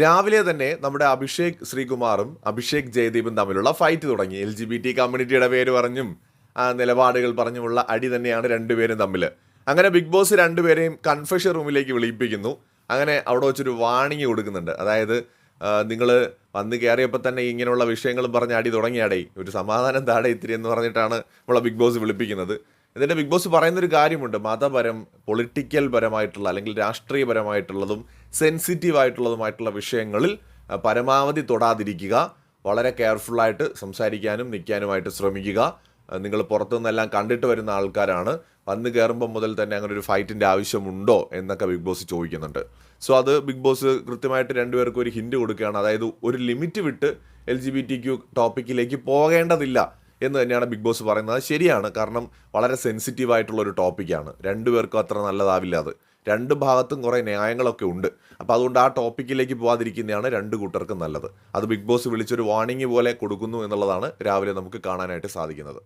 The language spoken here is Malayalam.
രാവിലെ തന്നെ നമ്മുടെ അഭിഷേക് ശ്രീകുമാറും അഭിഷേക് ജയദീപും തമ്മിലുള്ള ഫൈറ്റ് തുടങ്ങി. എൽ ജി ബി ടി കമ്മ്യൂണിറ്റിയുടെ പേര് പറഞ്ഞും നിലപാടുകൾ പറഞ്ഞുമുള്ള അടി തന്നെയാണ് രണ്ടുപേരും തമ്മിൽ അങ്ങനെ ബിഗ് ബോസ് രണ്ടുപേരെയും കൺഫെഷൻ റൂമിലേക്ക് വിളിപ്പിക്കുന്നു. അങ്ങനെ അവിടെ വെച്ചൊരു വാണിംഗ് കൊടുക്കുന്നുണ്ട്. അതായത് നിങ്ങൾ വന്ന് കയറിയപ്പോൾ തന്നെ ഇങ്ങനെയുള്ള വിഷയങ്ങളും പറഞ്ഞ് അടി തുടങ്ങിയാടേ. ഒരു സമാധാനം താടെ ഇത്തിരി എന്ന് പറഞ്ഞിട്ടാണ് നമ്മളെ ബിഗ് ബോസ് വിളിപ്പിക്കുന്നത്. എന്നിട്ട് ബിഗ് ബോസ് പറയുന്നൊരു കാര്യമുണ്ട്. മതപരം പൊളിറ്റിക്കൽ പരമായിട്ടുള്ള അല്ലെങ്കിൽ രാഷ്ട്രീയപരമായിട്ടുള്ളതും സെൻസിറ്റീവ് ആയിട്ടുള്ളതുമായിട്ടുള്ള വിഷയങ്ങളിൽ പരമാവധി തൊടാതിരിക്കുക വളരെ കെയർഫുള്ളായിട്ട് സംസാരിക്കാനും നിൽക്കാനുമായിട്ട് ശ്രമിക്കുക. നിങ്ങൾ പുറത്തുനിന്നെല്ലാം കണ്ടിട്ട് വരുന്ന ആൾക്കാരാണ്. വന്ന് കയറുമ്പം മുതൽ തന്നെ അങ്ങനെ ഒരു ഫൈറ്റിന്റെ ആവശ്യമുണ്ടോ എന്നൊക്കെ ബിഗ് ബോസ് ചോദിക്കുന്നുണ്ട്. സോ അത് ബിഗ് ബോസ് കൃത്യമായിട്ട് രണ്ടുപേർക്കും ഒരു ഹിൻഡ് കൊടുക്കുകയാണ്. അതായത് ഒരു ലിമിറ്റ് വിട്ട് L G B T Q ടോപ്പിക്കിലേക്ക് പോകേണ്ടതില്ല. എന്ന് തന്നെയാണ് ബിഗ് ബോസ് പറയുന്നത്. അത് ശരിയാണ്. കാരണം വളരെ സെൻസിറ്റീവ് ആയിട്ടുള്ള ഒരു ടോപ്പിക്കാണ് രണ്ടുപേർക്കും അത്ര നല്ലതാവില്ല അത്. രണ്ട് ഭാഗത്തും കുറേ ന്യായങ്ങളൊക്കെ ഉണ്ട്. അപ്പോൾ അതുകൊണ്ട് ആ ടോപ്പിക്കിലേക്ക് പോകാതിരിക്കുന്നതാണ് രണ്ട് കൂട്ടർക്കും നല്ലത്. അത് ബിഗ് ബോസ് വിളിച്ചൊരു വാണിംഗ് പോലെ കൊടുക്കുന്നു എന്നുള്ളതാണ് രാവിലെ നമുക്ക് കാണാനായിട്ട് സാധിക്കുന്നത്.